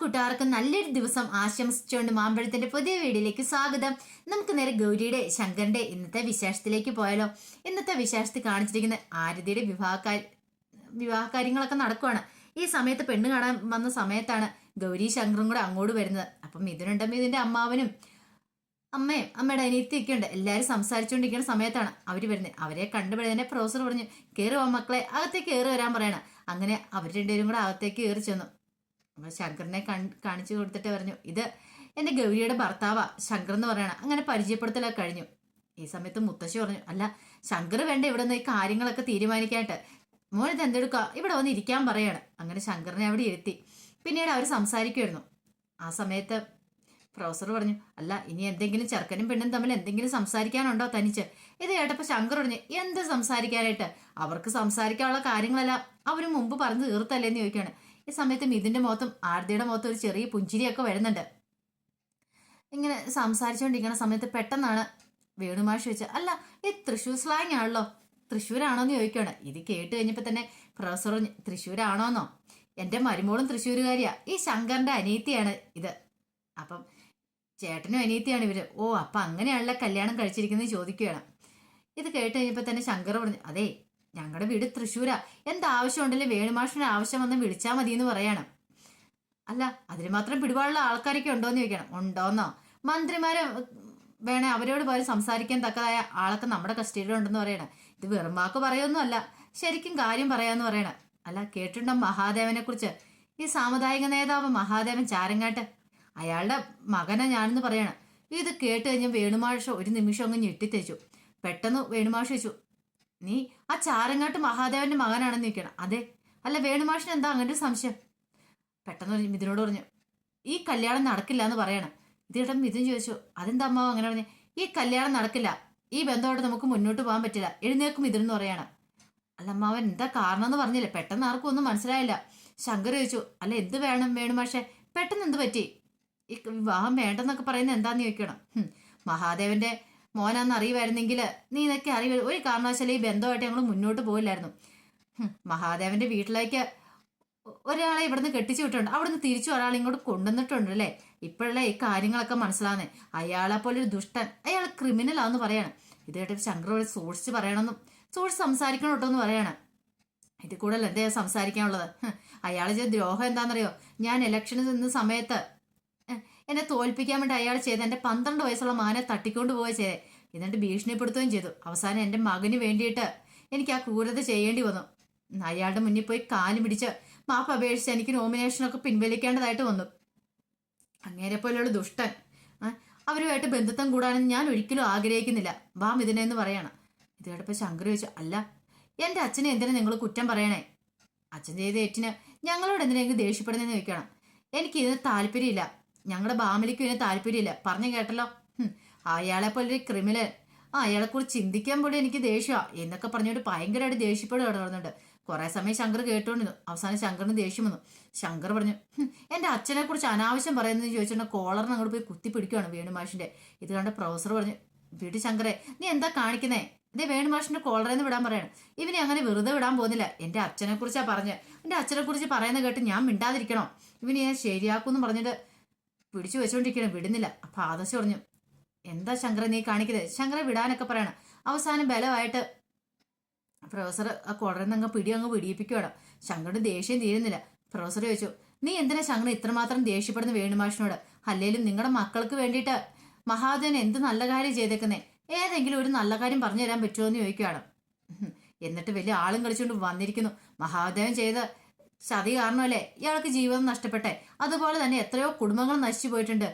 കൂട്ടുകാർക്ക് നല്ലൊരു ദിവസം ആശംസിച്ചുകൊണ്ട് മാമ്പഴത്തിന്റെ പുതിയ വീഡിയോയിലേക്ക് സ്വാഗതം. നമുക്ക് നേരെ ഗൗരിയുടെ ശങ്കറിന്റെ ഇന്നത്തെ വിശേഷത്തിലേക്ക് പോയാലോ. ഇന്നത്തെ വിശേഷത്തിൽ കാണിച്ചിരിക്കുന്ന ആരതിയുടെ വിവാഹ വിവാഹ കാര്യങ്ങളൊക്കെ നടക്കുവാണ്. ഈ സമയത്ത് പെണ്ണ് കാണാൻ വന്ന സമയത്താണ് ഗൗരി ശങ്കറും കൂടെ അങ്ങോട്ട് വരുന്നത്. അപ്പം ഇതിനുണ്ടെങ്കിൽ ഇതിന്റെ അമ്മാവനും അമ്മയും അമ്മയുടെ അനിയത്തിയൊക്കെ ഉണ്ട്. എല്ലാവരും സംസാരിച്ചുകൊണ്ടിരിക്കുന്ന സമയത്താണ് അവർ വരുന്നത്. അവരെ കണ്ടുപിടുന്നതിനെ പ്രൊഫസർ പറഞ്ഞു കയറുവാ മക്കളെ അകത്തേക്ക് കയറി വരാൻ പറയണം. അങ്ങനെ അവർ രണ്ടുപേരും കൂടെ അകത്തേക്ക് കയറി ചെന്നു. അപ്പൊ ശങ്കറിനെ കാണിച്ചു കൊടുത്തിട്ട് പറഞ്ഞു ഇത് എന്റെ ഗൗരിയുടെ ഭർത്താവാ ശങ്കർ എന്ന് പറയണം. അങ്ങനെ പരിചയപ്പെടുത്തലൊക്കെ കഴിഞ്ഞു. ഈ സമയത്ത് മുത്തശ്ശി പറഞ്ഞു അല്ല ശങ്കർ വേണ്ട ഇവിടെ നിന്ന് ഈ കാര്യങ്ങളൊക്കെ തീരുമാനിക്കാനായിട്ട്. മോനിത് എന്തെടുക്കുക ഇവിടെ വന്ന് ഇരിക്കാൻ പറയാണ്. അങ്ങനെ ശങ്കറിനെ അവിടെ ഇരുത്തി. പിന്നീട് അവർ സംസാരിക്കുമായിരുന്നു ആ സമയത്ത് പ്രൊഫസർ പറഞ്ഞു അല്ല ഇനി എന്തെങ്കിലും ചെറുക്കനും പെണ്ണും തമ്മിൽ എന്തെങ്കിലും സംസാരിക്കാനുണ്ടോ തനിച്ച്? ഇത് കേട്ടപ്പോൾ ശങ്കർ പറഞ്ഞു എന്ത് സംസാരിക്കാനായിട്ട്? അവർക്ക് സംസാരിക്കാനുള്ള കാര്യങ്ങളല്ല അവർ മുമ്പ് പറഞ്ഞു തീർത്തല്ലേ എന്ന് ചോദിക്കുകയാണ്. ഈ സമയത്ത് മിഥുന്റെ മുഖത്തും ആരതിയുടെ മുഖത്തും ഒരു ചെറിയ പുഞ്ചിരിയൊക്കെ വരുന്നുണ്ട്. ഇങ്ങനെ സംസാരിച്ചുകൊണ്ടിരിക്കുന്ന സമയത്ത് പെട്ടെന്നാണ് വേണുമാഷ് വെച്ച് അല്ല ഈ തൃശ്ശൂർ സ്ലാങ് ആണല്ലോ തൃശ്ശൂരാണോ എന്ന് ചോദിക്കുകയാണ്. ഇത് കേട്ട് കഴിഞ്ഞപ്പോൾ തന്നെ പ്രൊഫസർ തൃശ്ശൂരാണോന്നോ? എന്റെ മരുമോളും തൃശ്ശൂരുകാരിയാ. ഈ ശങ്കറിന്റെ അനിയത്തിയാണ് ഇത്. അപ്പം ചേട്ടനും അനിയത്തിയാണ് ഇവർ. ഓ അപ്പം അങ്ങനെയാണല്ലോ കല്യാണം കഴിച്ചിരിക്കുന്നത് ചോദിക്കുകയാണ്. ഇത് കേട്ട് കഴിഞ്ഞപ്പോൾ തന്നെ ശങ്കർ പറഞ്ഞു അതെ ഞങ്ങളുടെ വീട് തൃശ്ശൂരാ. എന്താവശ്യമുണ്ടെങ്കിലും വേണുമാഷിന് ആവശ്യം വന്ന് വിളിച്ചാൽ മതി എന്ന് പറയണം. അല്ല അതിന് മാത്രം പിടിപാടുള്ള ആൾക്കാരൊക്കെ ഉണ്ടോയെന്ന് ചോദിക്കണം. ഉണ്ടോന്നോ? മന്ത്രിമാരെ വേണേ അവരോട് പോലും സംസാരിക്കാൻ തക്കതായ ആളൊക്കെ നമ്മുടെ കസ്റ്റഡിയിലുണ്ടെന്ന് പറയണം. ഇത് വെറും വാക്ക് പറയൊന്നും അല്ല. ശരിക്കും കാര്യം പറയാന്ന് പറയണം. അല്ല കേട്ടിട്ടുണ്ടോ മഹാദേവനെ കുറിച്ച്? ഈ സാമുദായിക നേതാവ് മഹാദേവൻ ചാരങ്ങാട്ട്. അയാളുടെ മകനെ ഞാനെന്ന് പറയണം. ഇത് കേട്ട് കഴിഞ്ഞ് വേണുമാഷ ഒരു നിമിഷം അങ്ങ് ഞെട്ടിത്തേച്ചു. പെട്ടെന്ന് വേണുമാഷ വെച്ചു നീ ആ ചാരങ്ങാട്ട് മഹാദേവന്റെ മകനാണെന്ന് നിൽക്കണം അതെ. അല്ല വേണുമാഷിന് എന്താ അങ്ങനെ ഒരു സംശയം? പെട്ടെന്ന് മിഥുനോട് പറഞ്ഞു ഈ കല്യാണം നടക്കില്ല എന്ന് പറയണം. ഇത് കേട്ടപ്പോൾ മിഥുൻ ചോദിച്ചു അതെന്താ അമ്മാവ് അങ്ങനെ പറഞ്ഞു? ഈ കല്യാണം നടക്കില്ല. ഈ ബന്ധമായിട്ട് നമുക്ക് മുന്നോട്ട് പോകാൻ പറ്റില്ല. എഴുന്നേക്കും മിഥുൻ എന്ന് പറയണം. അല്ല അമ്മാവൻ എന്താ കാരണം എന്ന് പറഞ്ഞില്ല? പെട്ടെന്ന് ആർക്കും ഒന്നും മനസ്സിലായില്ല. ശങ്കർ ചോദിച്ചു അല്ല എന്ത് വേണം വേണുമാഷെ പെട്ടെന്ന് എന്ത് പറ്റി? ഈ വിവാഹം വേണ്ടെന്നൊക്കെ പറയുന്നത് എന്താന്ന് ചോദിക്കണം. മഹാദേവന്റെ മോനാന്ന് അറിയുമായിരുന്നെങ്കിൽ നീ ഇതൊക്കെ അറിയ ഒരു കാരണവശാലും ഈ ബന്ധമായിട്ട് ഞങ്ങൾ മുന്നോട്ട് പോയില്ലായിരുന്നു മഹാദേവന്റെ വീട്ടിലേക്ക് ഒരാളെ ഇവിടുന്ന് കെട്ടിച്ചു വിട്ടുണ്ട് അവിടുന്ന് തിരിച്ചു ഒരാളെ ഇങ്ങോട്ട് കൊണ്ടുവന്നിട്ടുണ്ട് അല്ലേ? ഇപ്പോഴല്ലേ ഈ കാര്യങ്ങളൊക്കെ മനസ്സിലാകുന്നേ അയാളെ പോലെ ഒരു ദുഷ്ടൻ. അയാൾ ക്രിമിനൽ ക്രിമിനലാന്ന് പറയാണ്. ഇത് കേട്ട് ശങ്കറോട് സൂക്ഷിച്ച് പറയണമെന്നും സൂക്ഷിച്ച് സംസാരിക്കണം കേട്ടോ എന്ന് പറയാണ്. ഇത് കൂടുതൽ എന്താ സംസാരിക്കാനുള്ളത്? അയാൾ ചെയ്ത ദ്രോഹം എന്താണെന്നറിയോ ഞാൻ ഇലക്ഷന് നിന്ന സമയത്ത് എന്നെ തോൽപ്പിക്കാൻ വേണ്ടി അയാൾ ചെയ്ത് എന്റെ പന്ത്രണ്ട് വയസ്സുള്ള മാനെ തട്ടിക്കൊണ്ട് പോവുക ചെയ്തേ. എന്നിട്ട് ഭീഷണിപ്പെടുത്തുകയും ചെയ്തു. അവസാനം എന്റെ മകന് വേണ്ടിയിട്ട് എനിക്ക് ആ ക്രൂരത ചെയ്യേണ്ടി വന്നു. അയാളുടെ മുന്നിൽ പോയി കാൽ പിടിച്ച് മാപ്പ് അപേക്ഷിച്ച് എനിക്ക് നോമിനേഷനൊക്കെ പിൻവലിക്കേണ്ടതായിട്ട് വന്നു. അങ്ങേരെ പോലെയുള്ള ദുഷ്ടൻ അവരുമായിട്ട് ബന്ധുത്വം കൂടാനും ഞാൻ ഒരിക്കലും ആഗ്രഹിക്കുന്നില്ല. വാം ഇതിനെന്ന് പറയണം. ഇത് കേട്ടപ്പോൾ ശങ്കർ ചോദിച്ചു അല്ല എന്റെ അച്ഛനെ എന്തിനാ നിങ്ങൾ കുറ്റം പറയണേ? അച്ഛൻ ചെയ്ത ഏറ്റിന് ഞങ്ങളോട് എന്തിനെങ്കിലും ദേഷ്യപ്പെടുന്നതെന്ന് ചോദിക്കണം എനിക്കിതിന് താല്പര്യമില്ല. ഞങ്ങളുടെ ബാമിലിക്ക് ഇതിന് താല്പര്യമില്ല. പറഞ്ഞു കേട്ടല്ലോ. അയാളെ പോലെ ക്രിമിനൽ. ആ അയാളെ കുറിച്ച് ചിന്തിക്കാൻ പോലും എനിക്ക് ദേഷ്യമാണ് എന്നൊക്കെ പറഞ്ഞുകൊണ്ട് ഭയങ്കരമായിട്ട് ദേഷ്യപ്പെടുക നടന്നുണ്ട് കുറെ സമയം ശങ്കർ കേട്ടോണ്ടിരുന്നു. അവസാനം ശങ്കറിന് ദേഷ്യം വന്നു. ശങ്കർ പറഞ്ഞു എന്റെ എന്റെ അച്ഛനെ കുറിച്ച് അനാവശ്യം പറയുന്നത് ചോദിച്ചിട്ട് കോളറിന് അങ്ങോട്ട് പോയി കുത്തി പിടിക്കുകയാണ് വേണുമാഷിന്റെ. ഇത് കണ്ട പ്രൊഫസർ പറഞ്ഞു വീട്ടിൽ ശങ്കറെ നീ എന്താ കാണിക്കുന്നേ? ഇതേ വേണുമാഷിന്റെ കോളറിൽ നിന്ന് വിടാൻ പറയണം. ഇവനെ അങ്ങനെ വെറുതെ വിടാൻ പോകുന്നില്ല. എന്റെ അച്ഛനെ കുറിച്ചാ പറഞ്ഞ്. എന്റെ അച്ഛനെ കുറിച്ച് പറയുന്നത് കേട്ട് ഞാൻ മിണ്ടാതിരിക്കണോ? ഇവനെ ഞാൻ ശരിയാക്കും എന്ന് പറഞ്ഞിട്ട് പിടിച്ചു വെച്ചോണ്ടിരിക്കണം വിടുന്നില്ല. അപ്പൊ ആദർശ് പറഞ്ഞു എന്താ ശങ്കര നീ കാണിക്കുന്നത് ശങ്കര വിടാനൊക്കെ പറയണം. അവസാനം ബലമായിട്ട് പ്രൊഫസർ ആ കുടറിൽ നിന്ന് അങ്ങ് പിടി അങ്ങ് പിടിയിപ്പിക്കുകയാണ് ശങ്കറിന് ദേഷ്യം തീരുന്നില്ല. പ്രൊഫസർ ചോദിച്ചു നീ എന്തിനാ ശങ്കർ ഇത്രമാത്രം ദേഷ്യപ്പെടുന്ന വേണുമാഷിനോട്? അല്ലെങ്കിലും നിങ്ങളുടെ മക്കൾക്ക് വേണ്ടിയിട്ട് മഹാദേവൻ എന്ത് നല്ല കാര്യം ചെയ്തേക്കുന്നേ? ഏതെങ്കിലും ഒരു നല്ല കാര്യം പറഞ്ഞു തരാൻ പറ്റുമോ? എന്ന് ചോദിക്കുകയാണ് എന്നിട്ട് വലിയ ആളും കളിച്ചുകൊണ്ട് വന്നിരിക്കുന്നു. മഹാദേവൻ ചെയ്ത ചതി കാരണമല്ലേ? ഇയാൾക്ക് ജീവിതം നഷ്ടപ്പെട്ടെ. അതുപോലെ തന്നെ എത്രയോ കുടുംബങ്ങൾ നശിച്ചു പോയിട്ടുണ്ട്.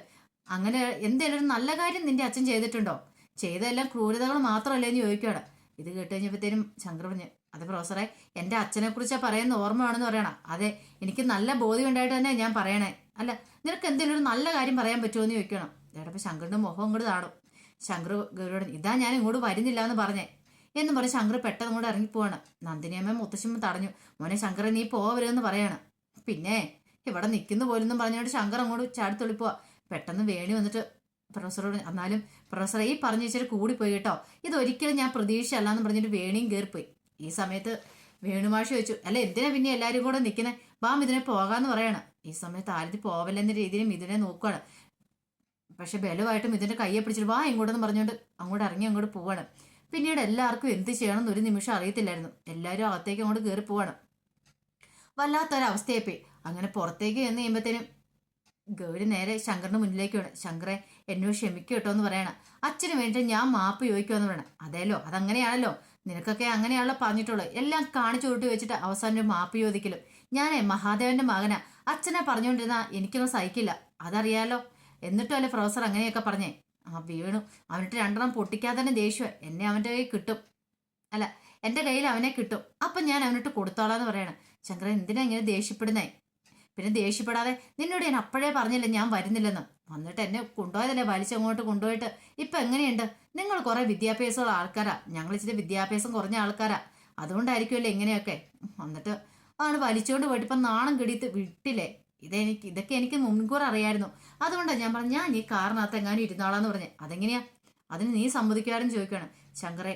അങ്ങനെ എന്തെങ്കിലും നല്ല കാര്യം നിന്റെ അച്ഛൻ ചെയ്തിട്ടുണ്ടോ? ചെയ്തെല്ലാം ക്രൂരതകൾ മാത്രമല്ലേ എന്ന് ചോദിക്കുകയാണ്. ഇത് കേട്ട് കഴിഞ്ഞപ്പോഴത്തേനും ശങ്കർ പറഞ്ഞു അതെ പ്രൊഫസറെ എന്റെ അച്ഛനെ കുറിച്ചാ പറയുന്ന ഓർമ്മയാണെന്ന് പറയണം. അതെ എനിക്ക് നല്ല ബോധ്യം ഉണ്ടായിട്ട് തന്നെ ഞാൻ പറയണേ. അല്ല നിനക്ക് എന്തെങ്കിലും ഒരു നല്ല കാര്യം പറയാൻ പറ്റുമോ എന്ന് ചോദിക്കണം ചേട്ടപ്പോൾ ശങ്കറിന്റെ മുഖം ഇങ്ങോട്ട് താടും ശങ്കർ ഗൗരിയോട് ഇതാ ഞാൻ ഇങ്ങോട്ട് വരുന്നില്ല എന്ന് പറഞ്ഞേ. എന്നും പറഞ്ഞ് ശങ്കർ പെട്ടെന്ന് കൂടെ ഇറങ്ങിപ്പോവാണ്. നന്ദിനിയമ്മ മുത്തശ്ശമ്മ തടഞ്ഞു. മോനെ ശങ്കർ നീ പോവരുതെന്ന് പറയാണ്. പിന്നെ ഇവിടെ നിൽക്കുന്നു പോലെന്നും പറഞ്ഞുകൊണ്ട് ശങ്കർ അങ്ങോട്ട് ചാടിത്തൊളിപ്പോവാ. പെട്ടെന്ന് വേണി വന്നിട്ട് പ്രൊഫസറോട് എന്നാലും പ്രൊഫസർ ഈ പറഞ്ഞു വെച്ചിട്ട് കൂടിപ്പോയി കേട്ടോ. ഇതൊരിക്കലും ഞാൻ പ്രതീക്ഷയല്ല എന്ന് പറഞ്ഞിട്ട് വേണിയും കയറിപ്പോയി ഈ സമയത്ത് വേണുമാഷി വെച്ചു അല്ല എന്തിനാ പിന്നെ എല്ലാവരും കൂടെ നിൽക്കുന്നത് ബാം ഇതിനെ പോകാന്ന് പറയണം. ഈ സമയത്ത് ആരതി പോവല്ലെന്ന രീതിയിലും മിഥുനെ നോക്കുകയാണ് പക്ഷെ ബലമായിട്ടും ഇതിന്റെ കയ്യെ പിടിച്ചിട്ട് വാ ഇങ്ങോട്ടെന്ന് പറഞ്ഞുകൊണ്ട് അങ്ങോട്ട് ഇറങ്ങി അങ്ങോട്ട് പോവാണ്. പിന്നീട് എല്ലാവർക്കും എന്ത് ചെയ്യണം എന്നൊരു നിമിഷം അറിയത്തില്ലായിരുന്നു. എല്ലാവരും അകത്തേക്ക് അങ്ങോട്ട് കയറി പോവാണ്. വല്ലാത്തൊരവസ്ഥയെപ്പേ അങ്ങനെ പുറത്തേക്ക് ചെന്ന് കഴിയുമ്പോഴത്തേനും ഗൗരി നേരെ ശങ്കറിന് മുന്നിലേക്ക് വേണം ശങ്കറെ എന്നോട് ക്ഷമിക്കും കേട്ടോ എന്ന് പറയണം. അച്ഛന് വേണ്ടി ഞാൻ മാപ്പ് ചോദിക്കുമെന്ന് പറയണം. അതേലോ അതങ്ങനെയാണല്ലോ. നിനക്കൊക്കെ അങ്ങനെയാണല്ലോ പറഞ്ഞിട്ടുള്ളത്. എല്ലാം കാണിച്ചു കൂട്ടി വെച്ചിട്ട് അവസാനം ഒരു മാപ്പ് ചോദിക്കലും. ഞാനേ മഹാദേവന്റെ മകന. അച്ഛനെ പറഞ്ഞുകൊണ്ടിരുന്ന എനിക്കൊന്നും സഹിക്കില്ല. അതറിയാലോ. എന്നിട്ടും അല്ലേ പ്രൊഫസർ അങ്ങനെയൊക്കെ പറഞ്ഞേ. ആ വീണു. അവനിട്ട് രണ്ടെണ്ണം പൊട്ടിക്കാതെ തന്നെ ദേഷ്യം. എന്നെ അവന്റെ കയ്യിൽ കിട്ടും. അല്ല എന്റെ കയ്യിൽ അവനെ കിട്ടും. അപ്പം ഞാൻ അവനിട്ട് കൊടുത്തോളാന്ന് പറയണം. ശങ്കരൻ എന്തിനാ ഇങ്ങനെ ദേഷ്യപ്പെടുന്നേ? പിന്നെ ദേഷ്യപ്പെടാതെ നിന്നോട് ഞാൻ അപ്പോഴേ പറഞ്ഞില്ല ഞാൻ വരുന്നില്ലെന്ന്? വന്നിട്ട് എന്നെ കൊണ്ടുപോയതല്ലേ വലിച്ചങ്ങോട്ട് കൊണ്ടുപോയിട്ട്? ഇപ്പം എങ്ങനെയുണ്ട്? നിങ്ങൾ കുറേ വിദ്യാഭ്യാസമുള്ള ആൾക്കാരാ. ഞങ്ങൾ ഇച്ചിരി വിദ്യാഭ്യാസം കുറഞ്ഞ ആൾക്കാരാ. അതുകൊണ്ടായിരിക്കുമല്ലോ ഇങ്ങനെയൊക്കെ? വന്നിട്ട് ആണ് വലിച്ചുകൊണ്ട് പോയിട്ട് ഇപ്പം നാണം കെടിയിട്ട് വിട്ടില്ലേ? ഇതെനിക്ക് ഇതൊക്കെ എനിക്ക് മുൻകൂർ അറിയായിരുന്നു. അതുകൊണ്ടാണ് ഞാൻ പറഞ്ഞു ഞാൻ നീ കാറിനകത്ത് എങ്ങാനും ഇരുന്നാളാന്ന് പറഞ്ഞു. അതെങ്ങനെയാ? അതിന് നീ സമ്മതിക്കുവാരും ചോദിക്കുകയാണ് ശങ്കറെ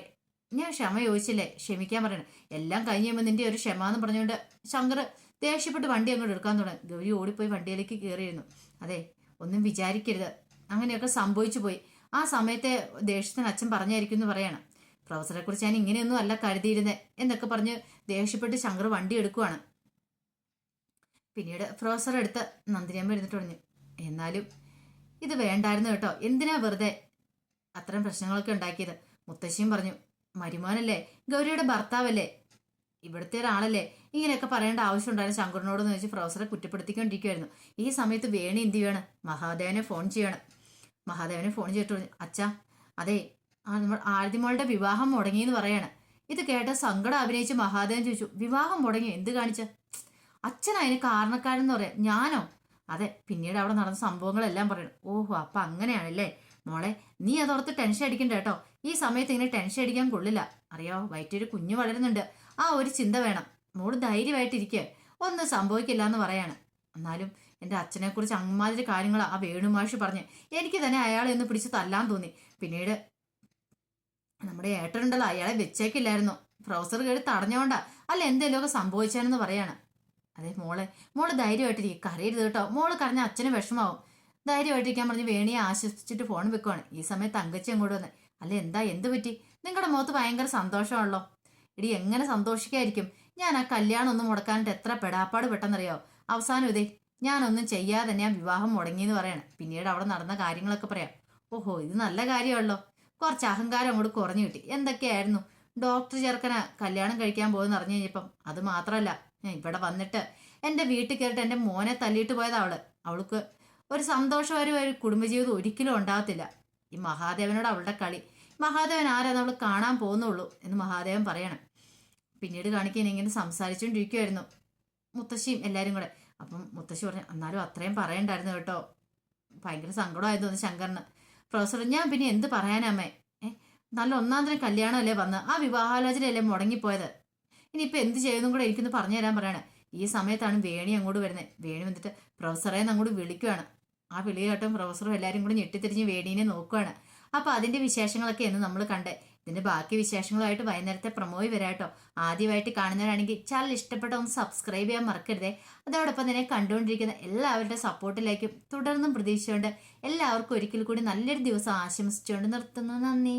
ഞാൻ ക്ഷമ ചോദിച്ചില്ലേ? ക്ഷമിക്കാൻ പറയണം. എല്ലാം കഴിഞ്ഞ് നിന്റെ ഒരു ക്ഷമ എന്ന് പറഞ്ഞുകൊണ്ട് ശങ്കർ ദേഷ്യപ്പെട്ട് വണ്ടി അങ്ങോട്ട് എടുക്കാൻ തുടങ്ങി. ഗൗരി ഓടിപ്പോയി വണ്ടിയിലേക്ക് കയറിയിരുന്നു അതെ ഒന്നും വിചാരിക്കരുത്. അങ്ങനെയൊക്കെ സംഭവിച്ചു പോയി. ആ സമയത്തെ ദേഷ്യത്തിന് അച്ഛൻ പറഞ്ഞായിരിക്കും എന്ന് പറയണം. പ്രൊഫസറെ കുറിച്ച് ഞാൻ ഇങ്ങനെയൊന്നും അല്ല കരുതിയിരുന്നത് എന്നൊക്കെ പറഞ്ഞ് ദേഷ്യപ്പെട്ട് ശങ്കർ വണ്ടി എടുക്കുവാണ്. പിന്നീട് ഫ്രോസർ എടുത്ത് നന്ദിനിയമ്മ ഇരുന്നിട്ട് പറഞ്ഞു എന്നാലും ഇത് വേണ്ടായിരുന്നു കേട്ടോ. എന്തിനാ വെറുതെ അത്തരം പ്രശ്നങ്ങളൊക്കെ ഉണ്ടാക്കിയത്? മുത്തശ്ശിയും പറഞ്ഞു മരുമോനല്ലേ ഗൗരിയുടെ ഭർത്താവല്ലേ ഇവിടുത്തെ ഒരാളല്ലേ? ഇങ്ങനെയൊക്കെ പറയേണ്ട ആവശ്യം ഉണ്ടായിരുന്നു ശങ്കുറിനോടെന്ന് വെച്ച് പ്രൊഫസറെ കുറ്റപ്പെടുത്തിക്കൊണ്ടിരിക്കുകയായിരുന്നു ഈ സമയത്ത് വേണി എന്ത് ചെയ്യണം? മഹാദേവനെ ഫോൺ ചെയ്യണം. മഹാദേവനെ ഫോൺ ചെയ്തിട്ട് പറഞ്ഞു അച്ഛാ അതെ ആ നമ്മൾ ആദ്യമോളുടെ വിവാഹം മുടങ്ങിയെന്ന് പറയാണ്. ഇത് കേട്ട സങ്കടം അഭിനയിച്ച് മഹാദേവൻ ചോദിച്ചു വിവാഹം മുടങ്ങി എന്ത് കാണിച്ച? അച്ഛൻ അതിന് കാരണക്കാരെന്ന് പറയാം. ഞാനോ? അതെ പിന്നീട് അവിടെ നടന്ന സംഭവങ്ങളെല്ലാം പറയണം. ഓഹോ അപ്പൊ അങ്ങനെയാണല്ലേ? മോളെ നീ അതോർത്ത് ടെൻഷൻ അടിക്കണ്ട കേട്ടോ. ഈ സമയത്ത് ഇങ്ങനെ ടെൻഷൻ അടിക്കാൻ കൊള്ളില്ല. അറിയാവോ വയറ്റൊരു കുഞ്ഞു വളരുന്നുണ്ട്. ആ ഒരു ചിന്ത വേണം. മോൾ ധൈര്യമായിട്ടിരിക്കുക ഒന്നും സംഭവിക്കില്ല എന്ന് പറയാണ്. എന്നാലും എന്റെ അച്ഛനെക്കുറിച്ച് അമ്മാതിരി കാര്യങ്ങൾ ആ വേണുമാഷ് പറഞ്ഞ്. എനിക്ക് തന്നെ അയാളെ ഒന്ന് പിടിച്ച് തല്ലാൻ തോന്നി. പിന്നീട് നമ്മുടെ ഏട്ടനുണ്ടല്ലോ അയാളെ വെച്ചേക്കില്ലായിരുന്നു. പ്രൊഫസർ കയറി തടഞ്ഞോണ്ടാ. അല്ല എന്തെങ്കിലുമൊക്കെ സംഭവിച്ചാണെന്ന് പറയാണ്. അതെ മോളെ. മോൾ ധൈര്യമായിട്ടിരിക്കും. കരയരുത് കേട്ടോ. മോൾ കരഞ്ഞ അച്ഛന് വിഷമാവും ധൈര്യമായിട്ടിരിക്കാൻ പറഞ്ഞ് വേണിയെ ആശ്വസിച്ചിട്ട് ഫോൺ വെക്കുവാണ്. ഈ സമയത്ത് അങ്കച്ചി അങ്ങോട്ട് വന്ന് അല്ല എന്താ? എന്ത് പറ്റി? നിങ്ങളുടെ മുഖത്ത് ഭയങ്കര സന്തോഷമാണല്ലോ. ഇടി എങ്ങനെ സന്തോഷിക്കായിരിക്കും? ഞാൻ ആ കല്യാണം ഒന്നും മുടക്കാനായിട്ട് എത്ര പെടാപ്പാട് പെട്ടെന്നറിയോ? അവസാനം ഇതേ ഞാനൊന്നും ചെയ്യാതെ ഞാൻ വിവാഹം മുടങ്ങി എന്ന് പറയണം. പിന്നീട് അവിടെ നടന്ന കാര്യങ്ങളൊക്കെ പറയാം. ഓഹോ ഇത് നല്ല കാര്യമാണല്ലോ. കുറച്ച് അഹങ്കാരം അങ്ങോട്ട് കുറഞ്ഞു കിട്ടി. എന്തൊക്കെയായിരുന്നു? ഡോക്ടർ ചേർക്കന കല്യാണം കഴിക്കാൻ പോകുമെന്ന് അറിഞ്ഞു കഴിഞ്ഞപ്പം അത് മാത്രമല്ല ഞാൻ ഇവിടെ വന്നിട്ട് എന്റെ വീട്ടിൽ കയറിയിട്ട് എന്റെ മോനെ തല്ലിയിട്ട് പോയതാ അവൾ. അവൾക്ക് ഒരു സന്തോഷകരമായ ഒരു കുടുംബജീവിതം ഒരിക്കലും ഉണ്ടാകത്തില്ല. ഈ മഹാദേവനോട് അവളുടെ കളി. മഹാദേവൻ ആരാന്ന് അവൾ കാണാൻ പോകുന്നുള്ളൂ എന്ന് മഹാദേവൻ പറയണം. പിന്നീട് കാണിക്കാൻ ഇങ്ങനെ സംസാരിച്ചുകൊണ്ടിരിക്കുമായിരുന്നു മുത്തശ്ശിയും എല്ലാവരും കൂടെ. അപ്പം മുത്തശ്ശി പറഞ്ഞു എന്നാലും അത്രയും പറയണ്ടായിരുന്നു കേട്ടോ. ഭയങ്കര സങ്കടമായിരുന്നു തോന്നുന്നു ശങ്കറിന്. പ്രൊഫസർ ഞാൻ പിന്നെ എന്ത് പറയാനമ്മേ നല്ല ഒന്നാം തരം കല്യാണമല്ലേ വന്ന്. ആ വിവാഹാലോചനയല്ലേ മുടങ്ങിപ്പോയത്. ഇനിയിപ്പോൾ എന്ത് ചെയ്യുന്നതും കൂടെ എനിക്കൊന്ന് പറഞ്ഞു തരാൻ പറയാണ്. ഈ സമയത്താണ് വേണി അങ്ങോട്ട് വരുന്നത്. വേണി വന്നിട്ട് പ്രൊഫസറെ അങ്ങോട്ട് വിളിക്കുവാണ്. ആ വിളി കേട്ടും പ്രൊഫസറും എല്ലാവരും കൂടി ഞെട്ടിത്തിരിഞ്ഞ് വേണീനെ നോക്കുവാണ്. അപ്പോൾ അതിന്റെ വിശേഷങ്ങളൊക്കെ എന്ന് നമ്മൾ കണ്ടേ. ഇതിന്റെ ബാക്കി വിശേഷങ്ങളുമായിട്ട് വൈകുന്നേരത്തെ പ്രമോയി വരാട്ടോ ആദ്യമായിട്ട് കാണുന്നവരാണെങ്കിൽ ചാനൽ ഇഷ്ടപ്പെട്ട ഒന്ന് സബ്സ്ക്രൈബ് ചെയ്യാൻ മറക്കരുതേ. അതോടൊപ്പം തന്നെ കണ്ടുകൊണ്ടിരിക്കുന്ന എല്ലാവരുടെ സപ്പോർട്ടിലേക്കും തുടർന്നും പ്രതീക്ഷിച്ചുകൊണ്ട് എല്ലാവർക്കും ഒരിക്കൽ കൂടി നല്ലൊരു ദിവസം ആശംസിച്ചുകൊണ്ട് നിർത്തുന്നു. നന്ദി.